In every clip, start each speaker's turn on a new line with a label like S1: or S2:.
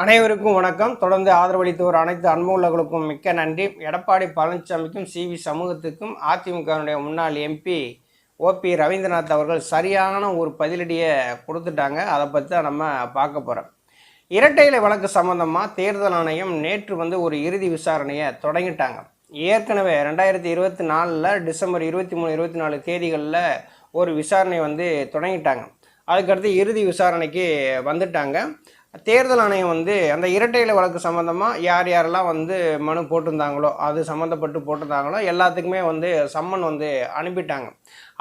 S1: அனைவருக்கும் வணக்கம். தொடர்ந்து ஆதரவளித்தோர் அனைத்து அன்புள்ளவர்களுக்கும் மிக்க நன்றி. எடப்பாடி பழனிசாமிக்கும் சிவி சமூகத்துக்கும் அதிமுகவினுடைய முன்னாள் எம்பி ஓபி ரவீந்திரநாத் அவர்கள் சரியான ஒரு பதிலடியை கொடுத்துட்டாங்க. அதை பற்றி தான் நம்ம பார்க்க போகிறோம் இரட்டை இலை வழக்கு சம்பந்தமாக தேர்தல் ஆணையம் நேற்று வந்து ஒரு இறுதி விசாரணையை தொடங்கிட்டாங்க. ஏற்கனவே ரெண்டாயிரத்தி இருபத்தி நாலில் டிசம்பர் இருபத்தி மூணு இருபத்தி நாலு தேதிகளில் ஒரு விசாரணை வந்து தொடங்கிட்டாங்க. அதுக்கடுத்து இறுதி விசாரணைக்கு வந்துட்டாங்க. தேர்தல் ஆணையம் வந்து அந்த இரட்டை இலை வழக்கு சம்மந்தமாக யார் யாரெல்லாம் வந்து மனு போட்டிருந்தாங்களோ அது சம்மந்தப்பட்டு போட்டிருந்தாங்களோ எல்லாத்துக்குமே வந்து சம்மன் வந்து அனுப்பிட்டாங்க.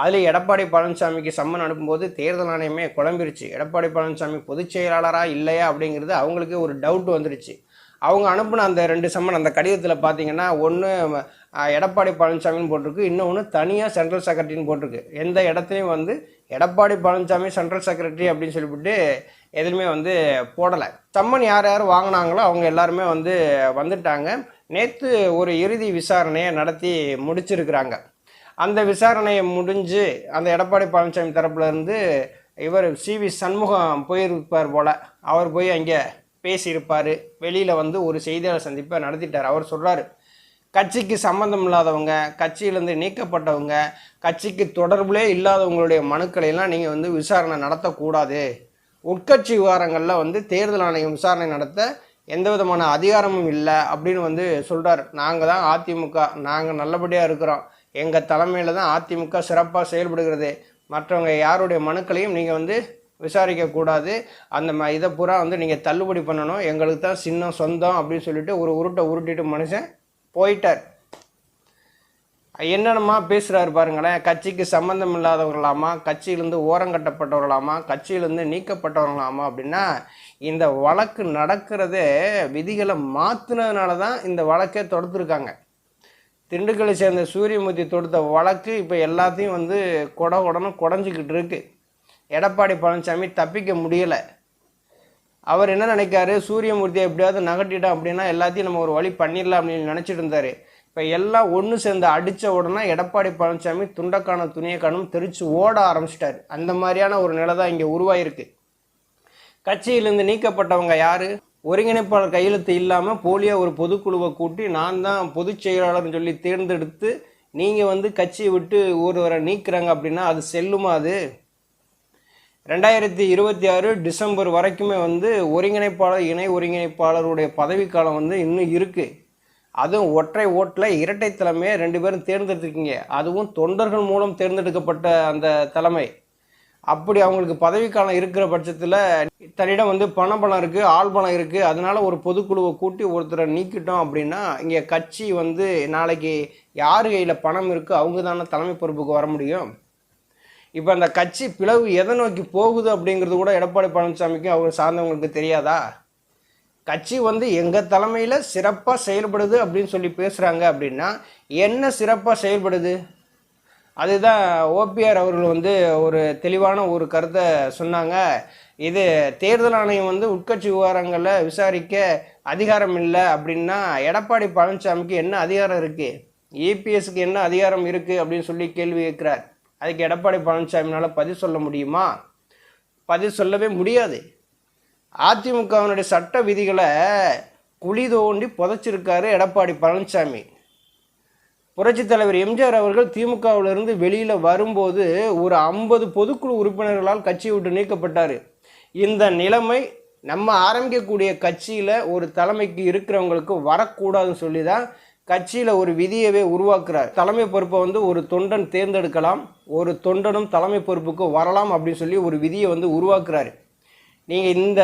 S1: அதில் எடப்பாடி பழனிசாமிக்கு சம்மன் அனுப்பும்போது தேர்தல் ஆணையமே குழம்பிருச்சு. எடப்பாடி பழனிசாமி பொதுச் செயலாளராக இல்லையா அப்படிங்கிறது அவங்களுக்கு ஒரு டவுட் வந்துருச்சு. அவங்க அனுப்பின அந்த ரெண்டு சம்மன் அந்த கடிதத்தில் பார்த்தீங்கன்னா ஒன்று எடப்பாடி பழனிசாமின்னு போட்டிருக்கு இன்னொன்று தனியாக சென்ட்ரல் செக்ரட்டரின்னு போட்டிருக்கு. எந்த இடத்துலையும் வந்து எடப்பாடி பழனிசாமி சென்ட்ரல் செக்ரட்டரி அப்படின்னு சொல்லிவிட்டு எதுவுமே வந்து போடலை. சம்மன் யார் யார் வாங்கினாங்களோ அவங்க எல்லாருமே வந்து வந்துட்டாங்க. நேற்று ஒரு இறுதி விசாரணையை நடத்தி முடிச்சிருக்கிறாங்க. அந்த விசாரணையை முடிஞ்சு அந்த எடப்பாடி பழனிசாமி தரப்புலேருந்து இவர் இவர் சிவி சண்முகம் போயிருப்பார் போல். அவர் போய் அங்கே பேசியிருப்பார். வெளியில் வந்து ஒரு செய்தியாளர் சந்திப்பை நடத்திட்டார். அவர் சொல்கிறார் கட்சிக்கு சம்மந்தம் இல்லாதவங்க கட்சியிலேருந்து நீக்கப்பட்டவங்க கட்சிக்கு தொடர்புலே இல்லாதவங்களுடைய மனுக்களையெல்லாம் நீங்கள் வந்து விசாரணை நடத்தக்கூடாது. உட்கட்சி விவகாரங்களில் வந்து தேர்தல் ஆணையம் விசாரணை நடத்த எந்த விதமான அதிகாரமும் இல்லை அப்படின்னு வந்து சொல்கிறார் நாங்கள் தான் அதிமுக நாங்கள் நல்லபடியாக இருக்கிறோம். எங்கள் தலைமையில் தான் அதிமுக சிறப்பாக செயல்படுகிறது. மற்றவங்க யாருடைய மனுக்களையும் நீங்கள் வந்து விசாரிக்கக்கூடாது. அந்த ம இதை பூரா வந்து நீங்கள் தள்ளுபடி பண்ணணும். எங்களுக்கு தான் சின்னம் சொந்தம் அப்படின்னு சொல்லிட்டு ஒரு உருட்டை உருட்டிட்டு மனுஷன் போயிட்டார். என்னென்னமா பேசுகிறாரு பாருங்களேன். கட்சிக்கு சம்மந்தம் இல்லாதவர்களாமா? கட்சியிலேருந்து ஓரங்கட்டப்பட்டவர்களாமா கட்சியிலேருந்து நீக்கப்பட்டவர்களாமா? அப்படின்னா இந்த வழக்கு நடக்கிறதே விதிகளை மாற்றினதுனால தான் இந்த வழக்கே தொடுத்துருக்காங்க. திண்டுக்கலை சேர்ந்த சூரியமூர்த்தி தொடுத்த வழக்கு இப்போ எல்லாத்தையும் வந்து கொட உடனே குடஞ்சிக்கிட்டு இருக்குது எடப்பாடி பழனிசாமி தப்பிக்க முடியலை. அவர் என்ன நினைக்காரு? சூரியமூர்த்தியை எப்படியாவது நகட்டிட்டோம் அப்படின்னா எல்லாத்தையும் நம்ம ஒரு வழி பண்ணிடலாம் அப்படின்னு நினச்சிட்டு இருந்தார். இப்போ எல்லாம் ஒன்று சேர்ந்து அடித்த உடனே எடப்பாடி பழனிசாமி துண்டக்கான துணியை காணும் தெரிச்சு ஓட ஆரம்பிச்சிட்டாரு. அந்த மாதிரியான ஒரு நிலை தான் இங்கே உருவாயிருக்கு. கட்சியிலிருந்து நீக்கப்பட்டவங்க யாரு? ஒருங்கிணைப்பாளர் கையெழுத்து இல்லாமல் போலியாக ஒரு பொதுக்குழுவை கூட்டி நான் தான் பொதுச் செயலாளர்னு சொல்லி தேர்ந்தெடுத்து நீங்கள் வந்து கட்சியை விட்டு ஒருவரை நீக்கிறாங்க அப்படின்னா அது செல்லுமா அது? ரெண்டாயிரத்தி இருபத்தி ஆறு டிசம்பர் வரைக்குமே வந்து ஒருங்கிணைப்பாளர் இணை ஒருங்கிணைப்பாளருடைய பதவிக்காலம் வந்து இன்னும் இருக்குது அதுவும் ஒற்றை ஓட்டில் இரட்டை தலைமையை ரெண்டு பேரும் தேர்ந்தெடுத்துருக்கீங்க. அதுவும் தொண்டர்கள் மூலம் தேர்ந்தெடுக்கப்பட்ட அந்த தலைமை. அப்படி அவங்களுக்கு பதவிக்காலம் இருக்கிற பட்சத்தில் தன்னிடம் வந்து பண பலம் இருக்குது ஆள் பலம் இருக்குது அதனால் ஒரு பொதுக்குழுவை கூட்டி ஒருத்தரை நீக்கிட்டோம் அப்படின்னா இங்கே கட்சி வந்து நாளைக்கு யார் கையில் பணம் இருக்கோ அவங்க தானே தலைமை பொறுப்புக்கு வர முடியும். இப்போ அந்த கட்சி பிளவு எதை நோக்கி போகுது அப்படிங்கிறது கூட எடப்பாடி பழனிசாமிக்கும் அவங்க சார்ந்தவங்களுக்கு தெரியாதா? கட்சி வந்து எங்கள் தலைமையில் சிறப்பாக செயல்படுது அப்படின்னு சொல்லி பேசுகிறாங்க அப்படின்னா என்ன சிறப்பாக செயல்படுது? அதுதான் ஓபிஆர் அவர்கள் வந்து ஒரு தெளிவான ஒரு கருத்தை சொன்னாங்க. இது தேர்தல் ஆணையம் வந்து உட்கட்சி விவகாரங்களில் விசாரிக்க அதிகாரம் இல்லை அப்படின்னா எடப்பாடி பழனிசாமிக்கு என்ன அதிகாரம் இருக்குது ஏபிஎஸ்க்கு என்ன அதிகாரம் இருக்குது அப்படின்னு சொல்லி கேள்வி கேட்குறார். அதுக்கு எடப்பாடி பழனிசாமினால் பதில் சொல்ல முடியுமா? பதில் சொல்லவே முடியாது. அதிமுகவினுடைய சட்ட விதிகளை குழி தோண்டி புதைச்சிருக்காரு எடப்பாடி பழனிசாமி. புரட்சித் தலைவர் எம்ஜிஆர் அவர்கள் திமுகவிலிருந்து வெளியில் வரும்போது ஒரு ஐம்பது பொதுக்குழு உறுப்பினர்களால் கட்சியை விட்டு நீக்கப்பட்டார். இந்த நிலைமை நம்ம ஆரம்பிக்கக்கூடிய கட்சியில் ஒரு தலைமைக்கு இருக்கிறவங்களுக்கு வரக்கூடாதுன்னு சொல்லி தான் கட்சியில் ஒரு விதியவே உருவாக்குறார். தலைமை பொறுப்பை வந்து ஒரு தொண்டன் தேர்ந்தெடுக்கலாம் ஒரு தொண்டனும் தலைமை பொறுப்புக்கு வரலாம் அப்படின்னு சொல்லி ஒரு விதியை வந்து உருவாக்குறாரு. நீங்கள் இந்த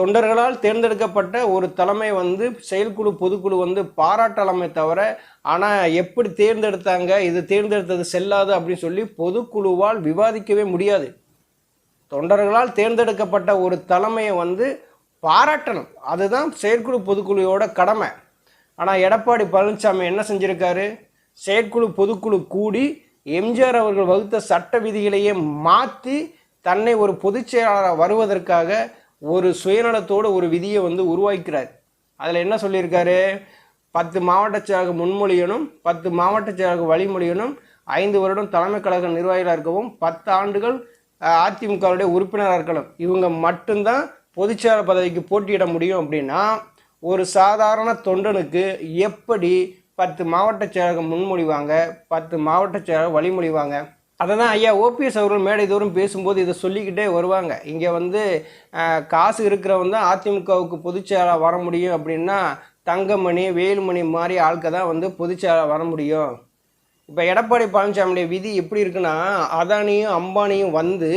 S1: தொண்டர்களால் தேர்ந்தெடுக்கப்பட்ட ஒரு தலைமை வந்து செயற்குழு பொதுக்குழு வந்து பாராட்டலாமே தவிர ஆனால் எப்படி தேர்ந்தெடுத்தாங்க இது தேர்ந்தெடுத்தது செல்லாது அப்படின்னு சொல்லி பொதுக்குழுவால் விவாதிக்கவே முடியாது. தொண்டர்களால் தேர்ந்தெடுக்கப்பட்ட ஒரு தலைமையை வந்து பாராட்டணும். அதுதான் செயற்குழு பொதுக்குழுவோட கடமை. ஆனால் எடப்பாடி பழனிசாமி என்ன செஞ்சிருக்காரு? செயற்குழு பொதுக்குழு கூடி எம்ஜிஆர் அவர்கள் வகுத்த சட்ட விதிகளையே மாற்றி தன்னை ஒரு பொதுச் செயலாளராக வருவதற்காக ஒரு சுயநலத்தோடு ஒரு விதியை வந்து உருவாக்கிறார். அதில் என்ன சொல்லியிருக்காரு? பத்து மாவட்ட செயலாளர் முன்மொழியனும் பத்து மாவட்ட செயலாளர் வழிமொழியனும் ஐந்து வருடம் தலைமை கழக நிர்வாகிகளாக இருக்கவும் பத்து ஆண்டுகள் அதிமுகவுடைய உறுப்பினராக இருக்கணும். இவங்க மட்டும்தான் பொதுச்செயலாளர் பதவிக்கு போட்டியிட முடியும் அப்படின்னா ஒரு சாதாரண தொண்டனுக்கு எப்படி பத்து மாவட்ட செயலகம் முன்மொழிவாங்க பத்து மாவட்ட செயலகம் வழிமொழிவாங்க? அதை தான் ஐயா ஓபிஎஸ் அவர்கள் மேடை தோறும் பேசும்போது இதை சொல்லிக்கிட்டே வருவாங்க. இங்கே வந்து காசு இருக்கிறவன் தான் அதிமுகவுக்கு பொதுச்செயலாக வர முடியும் அப்படின்னா தங்கமணி வேலுமணி மாதிரி ஆட்க தான் வந்து பொதுச்செயலாக வர முடியும். இப்போ எடப்பாடி பழனிசாமியுடைய விதி எப்படி இருக்குன்னா அதானியும் அம்பானியும் வந்து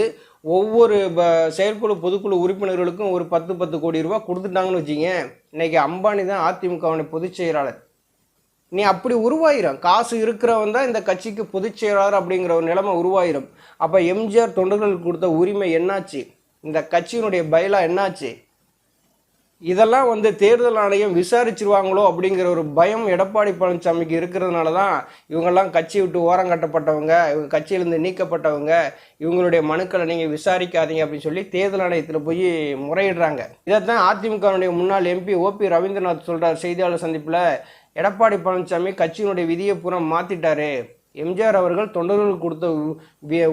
S1: ஒவ்வொரு ப- செயற்குழு பொதுக்குழு உறுப்பினர்களுக்கும் ஒரு பத்து பத்து கோடி ரூபா கொடுத்துட்டாங்கன்னு வச்சுங்க இன்னைக்கு அம்பானி தான் அதிமுகவுடைய பொதுச் செயலாளர். நீ அப்படி உருவாயிரும். காசு இருக்கிறவன் தான் இந்த கட்சிக்கு பொதுச் செயலாளர் அப்படிங்கிற ஒரு நிலைமை உருவாயிரும். அப்போ எம்ஜிஆர் தொண்டர்களுக்கு கொடுத்த உரிமை என்னாச்சு? இந்த கட்சியினுடைய பயிலா என்னாச்சு? இதெல்லாம் வந்து தேர்தல் ஆணையம் விசாரிச்சிருவாங்களோ அப்படிங்கிற ஒரு பயம் எடப்பாடி பழனிசாமிக்கு இருக்கிறதுனால தான் இவங்கெல்லாம் கட்சி விட்டு ஓரம் கட்டப்பட்டவங்க இவங்க கட்சியிலேருந்து நீக்கப்பட்டவங்க இவங்களுடைய மனுக்களை நீங்கள் விசாரிக்காதீங்க அப்படின்னு சொல்லி தேர்தல் ஆணையத்தில் போய் முறையிடுறாங்க. இதைத்தான் அதிமுகவுடைய முன்னாள் எம்பி ஓபி ரவீந்திரநாத் சொல்கிறார் செய்தியாளர் சந்திப்பில். எடப்பாடி பழனிசாமி கட்சியினுடைய விதியை பூரா மாற்றிட்டாரு எம்ஜிஆர் அவர்கள் தொண்டர்களுக்கு கொடுத்த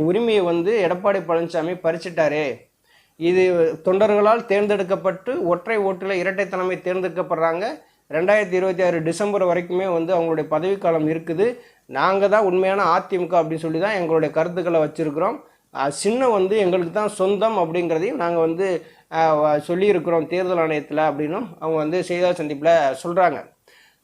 S1: உரிமையை வந்து எடப்பாடி பழனிசாமி பறிச்சிட்டாரு. இது தொண்டர்களால் தேர்ந்தெடுக்கப்பட்டு ஒற்றை ஓட்டில் இரட்டை தலைமை தேர்ந்தெடுக்கப்படுறாங்க. ரெண்டாயிரத்தி இருபத்தி ஆறு டிசம்பர் வரைக்குமே வந்து அவங்களுடைய பதவிக்காலம் இருக்குது. நாங்கள் தான் உண்மையான அதிமுக அப்படின்னு சொல்லி தான் எங்களுடைய கருத்துக்களை வச்சுருக்கிறோம். சின்னம் வந்து எங்களுக்கு தான் சொந்தம் அப்படிங்கிறதையும் நாங்கள் வந்து சொல்லியிருக்கிறோம் தேர்தல் ஆணையத்தில் அப்படின்னும் அவங்க வந்து செய்தியாளர் சந்திப்பில் சொல்கிறாங்க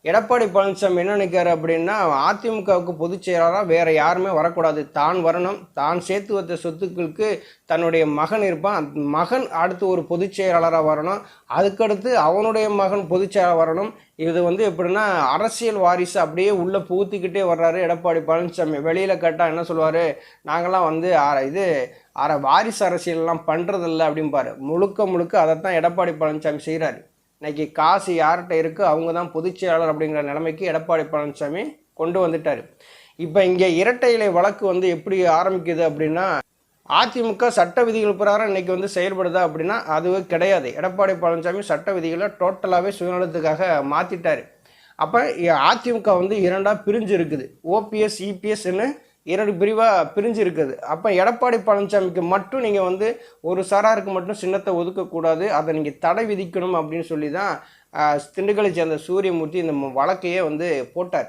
S1: எடப்பாடி பழனிசாமி என்ன நினைக்கிறார் அப்படின்னா அதிமுகவுக்கு பொதுச் செயலாளராக வேறு யாருமே வரக்கூடாது. தான் வரணும் தான் சேர்த்து வைத்த சொத்துக்களுக்கு தன்னுடைய மகன் இருப்பான். மகன் அடுத்து ஒரு பொதுச் செயலாளராக வரணும். அதுக்கடுத்து அவனுடைய மகன் பொதுச் செயலாளர் வரணும். இது வந்து எப்படின்னா அரசியல் வாரிசு அப்படியே உள்ளே புகுத்திக்கிட்டே வர்றாரு எடப்பாடி பழனிசாமி. வெளியில் கேட்டால் என்ன சொல்லுவார்? நாங்களாம் வந்து இது அரை வாரிசு அரசியல்லாம் பண்ணுறதில்ல அப்படிம்பாரு. முழுக்க முழுக்க அதைத்தான் எடப்பாடி பழனிசாமி செய்கிறாரு இன்னைக்கு காசு யார்கிட்ட இருக்கோ? அவங்க தான் பொதுச்செயலாளர் அப்படிங்கிற நிலைமைக்கு எடப்பாடி பழனிசாமி கொண்டு வந்துட்டார். இப்போ இங்கே இரட்டை இலை வழக்கு வந்து எப்படி ஆரம்பிக்குது அப்படின்னா அதிமுக சட்ட விதிகள் பிரகாரம் இன்னைக்கு வந்து செயல்படுதா அப்படின்னா அதுவே கிடையாது. எடப்பாடி பழனிசாமி சட்ட விதிகளை டோட்டலாகவே சுயநலத்துக்காக மாற்றிட்டார் அப்போ அதிமுக வந்து இரண்டாக பிரிஞ்சு இருக்குது ஓபிஎஸ் இபிஎஸ்ன்னு இரண்டு பிரிவாக பிரிஞ்சு இருக்குது அப்போ எடப்பாடி பழனிசாமிக்கு மட்டும் நீங்கள் வந்து ஒரு சாராருக்கு மட்டும் சின்னத்தை ஒதுக்கக்கூடாது. அதை நீங்கள் தடை விதிக்கணும் அப்படின்னு சொல்லி தான் திண்டுக்கலை சேர்ந்த சூரியமூர்த்தி இந்த வழக்கையே வந்து போட்டார்.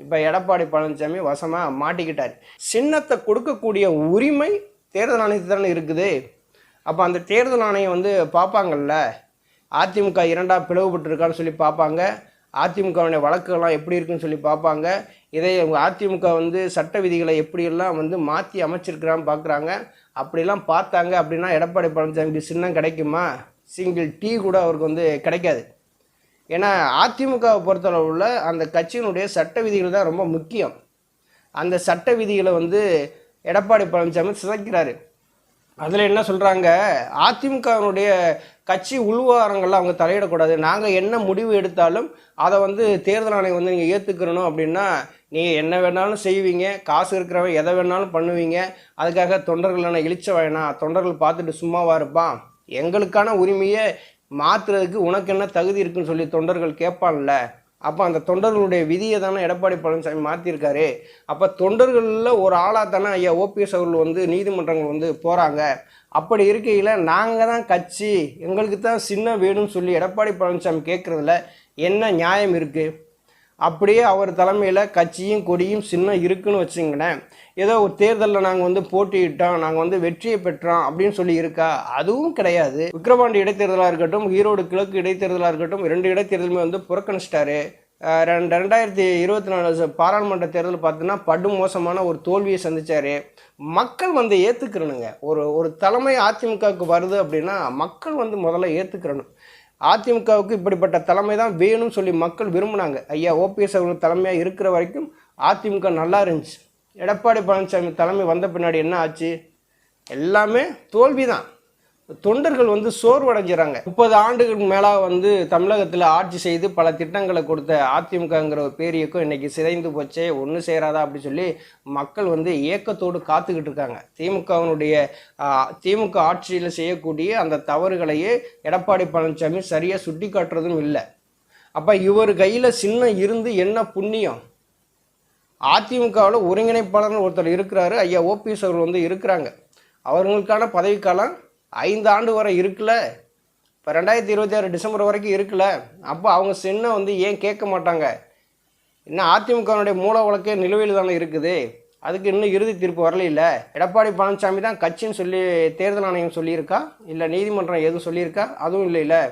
S1: இப்போ எடப்பாடி பழனிசாமி வசமாக மாட்டிக்கிட்டார். சின்னத்தை கொடுக்கக்கூடிய உரிமை தேர்தல் ஆணையத்தில் தானே இருக்குது. அப்போ அந்த தேர்தல் ஆணையம் வந்து பார்ப்பாங்கல்ல அதிமுக இரண்டாக பிளவுபட்டிருக்கான்னு சொல்லி பார்ப்பாங்க. அதிமுகவுடைய வழக்குகள்லாம் எப்படி இருக்குன்னு சொல்லி பார்ப்பாங்க. இதை அதிமுக வந்து சட்ட விதிகளை எப்படியெல்லாம் வந்து மாற்றி அமைச்சிருக்கிறான்னு பார்க்குறாங்க. அப்படிலாம் பார்த்தாங்க அப்படின்னா எடப்பாடி பழனிசாமிக்கு சின்னம் கிடைக்குமா? சிங்கிள் டீ கூட அவருக்கு வந்து கிடைக்காது. ஏன்னா அதிமுகவை பொறுத்தளவுல அந்த கட்சியினுடைய சட்ட விதிகள் தான் ரொம்ப முக்கியம். அந்த சட்ட விதிகளை வந்து எடப்பாடி பழனிசாமி சிதைக்கிறாரு. அதில் என்ன சொல்கிறாங்க அதிமுகவினுடைய கட்சி உள்வாரங்களில் அவங்க தலையிடக்கூடாது. நாங்கள் என்ன முடிவு எடுத்தாலும் அதை வந்து தேர்தல் ஆணையம் வந்து நீங்கள் ஏற்றுக்கிறணும் அப்படின்னா நீங்கள் என்ன வேணாலும் செய்வீங்க. காசு இருக்கிறவன் எதை வேணாலும் பண்ணுவீங்க. அதுக்காக தொண்டர்கள் என்ன இழிச்ச வேணாம் தொண்டர்கள் பார்த்துட்டு சும்மாவா இருப்பான் எங்களுக்கான உரிமையை மாற்றுறதுக்கு உனக்கு என்ன தகுதி இருக்குன்னு சொல்லி தொண்டர்கள் கேட்பான்ல அப்போ அந்த தொண்டர்களுடைய விதியை தானே எடப்பாடி பழனிசாமி மாற்றிருக்காரு அப்போ தொண்டர்களில் ஒரு ஆளாக தானே ஐயா ஓபிஎஸ் அவர்கள் வந்து நீதிமன்றங்கள் வந்து போகிறாங்க அப்படி இருக்கையில் நாங்கள் தான் கட்சி எங்களுக்கு தான் சின்ன வேணும்னு சொல்லி எடப்பாடி பழனிசாமி கேட்குறதுல என்ன நியாயம் இருக்குது அப்படியே அவர் தலைமையில் கட்சியும் கொடியும் சின்னம் இருக்குன்னு வச்சுங்களேன் ஏதோ ஒரு தேர்தலில் நாங்கள் வந்து போட்டியிட்டோம் நாங்கள் வந்து வெற்றியை பெற்றோம் அப்படின்னு சொல்லி இருக்கா? அதுவும் கிடையாது. விக்ரவாண்டி இடைத்தேர்தலாக இருக்கட்டும் ஈரோடு கிழக்கு இடைத்தேர்தலாக இருக்கட்டும் ரெண்டு இடைத்தேர்தலுமே வந்து புறக்கணிச்சிட்டாரு. ரெண்டு ரெண்டாயிரத்தி இருபத்தி நாலு பாராளுமன்ற தேர்தல் பார்த்தீங்கன்னா படு மோசமான ஒரு தோல்வியை சந்தித்தார் மக்கள் வந்து ஏற்றுக்கிறனுங்க ஒரு ஒரு தலைமை அதிமுகவுக்கு வருது அப்படின்னா மக்கள் வந்து முதல்ல ஏற்றுக்கிறணும் அதிமுகவுக்கு இப்படிப்பட்ட தலைமை தான் வேணும்னு சொல்லி மக்கள் விரும்பினாங்க. ஐயா ஓபிஎஸ் அவர்கள் தலைமையாக இருக்கிற வரைக்கும் அதிமுக நல்லா இருந்துச்சு. எடப்பாடி பழனிசாமி தலைமை வந்த பின்னாடி என்ன ஆச்சு? எல்லாமே தோல்வி தான் தொண்டர்கள் வந்து சோர்வடைஞ்சிடறாங்க முப்பது ஆண்டுகளுக்கு மேலாக வந்து தமிழகத்தில் ஆட்சி செய்து பல திட்டங்களை கொடுத்த அதிமுகங்கிற ஒரு பேரியக்கம் இன்னைக்கு சிதைந்து போச்சே ஒன்று சேராதா அப்படின்னு சொல்லி மக்கள் வந்து ஏக்கத்தோடு காத்துக்கிட்டு இருக்காங்க. திமுகவினுடைய திமுக ஆட்சியில் செய்யக்கூடிய அந்த தவறுகளையே எடப்பாடி பழனிசாமி சரியாக சுட்டி காட்டுறதும் இல்லை. அப்போ இவர் கையில் சின்னம் இருந்து என்ன புண்ணியம்? அதிமுகவில் ஒருங்கிணைப்பாளர்னு ஒருத்தர் இருக்கிறாரு ஐயா ஓபிஎஸ் அவர் வந்து இருக்கிறாங்க. அவர்களுக்கான பதவிக்காலம் ஐந்து ஆண்டு வரை இருக்குல்ல? இப்போ ரெண்டாயிரத்தி இருபத்தி ஆறு டிசம்பர் வரைக்கும் இருக்குல்ல? அப்போ அவங்க சென்னை வந்து ஏன் கேட்க மாட்டாங்க? இன்னும் அதிமுகவினுடைய மூல வழக்கே நிலுவையில் தானே இருக்குது. அதுக்கு இன்னும் இறுதி தீர்ப்பு வரலையில்ல? எடப்பாடி பழனிசாமி தான் கட்சின்னு சொல்லி தேர்தல் ஆணையம் சொல்லியிருக்கா? இல்லை நீதிமன்றம் எதுவும் சொல்லியிருக்கா? அதுவும் இல்லை இல்லை.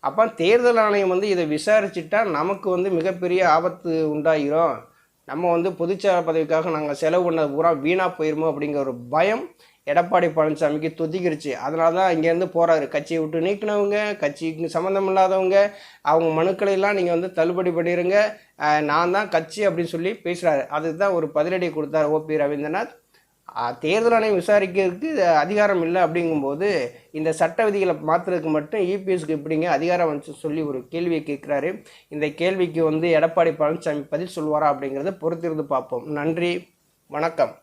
S1: அப்போ தேர்தல் ஆணையம் வந்து இதை விசாரிச்சுட்டா நமக்கு வந்து மிகப்பெரிய ஆபத்து உண்டாகிரும் நம்ம வந்து பொதுச்செயலாளர் பதவிக்காக நாங்கள் செலவு பண்ணது பூரா வீணாக போயிருமோ அப்படிங்கிற ஒரு பயம் எடப்பாடி பழனிசாமிக்கு துதிக்கிருச்சு. அதனால தான் இங்கேருந்து போகிறாரு கட்சியை விட்டு நீக்கினவங்க கட்சிக்கு சம்மந்தம் இல்லாதவங்க அவங்க மனுக்களை எல்லாம் நீங்கள் வந்து தள்ளுபடி பண்ணிடுங்க நான் தான் கட்சி அப்படின்னு சொல்லி பேசுகிறாரு அதுக்கு தான் ஒரு பதிலடி கொடுத்தார் ஓபி ரவீந்திரநாத். தேர்தல் ஆணையம் விசாரிக்கிறதுக்கு அதிகாரம் இல்லை அப்படிங்கும்போது இந்த சட்ட விதிகளை மாற்றுறதுக்கு மட்டும் இபிஎஸ்க்கு எப்படிங்க அதிகாரம் வந்து சொல்லி ஒரு கேள்வியை கேட்குறாரு. இந்த கேள்விக்கு வந்து எடப்பாடி பழனிசாமி பதில் சொல்வாரா அப்படிங்கிறத பொறுத்திருந்து பார்ப்போம். நன்றி. வணக்கம்.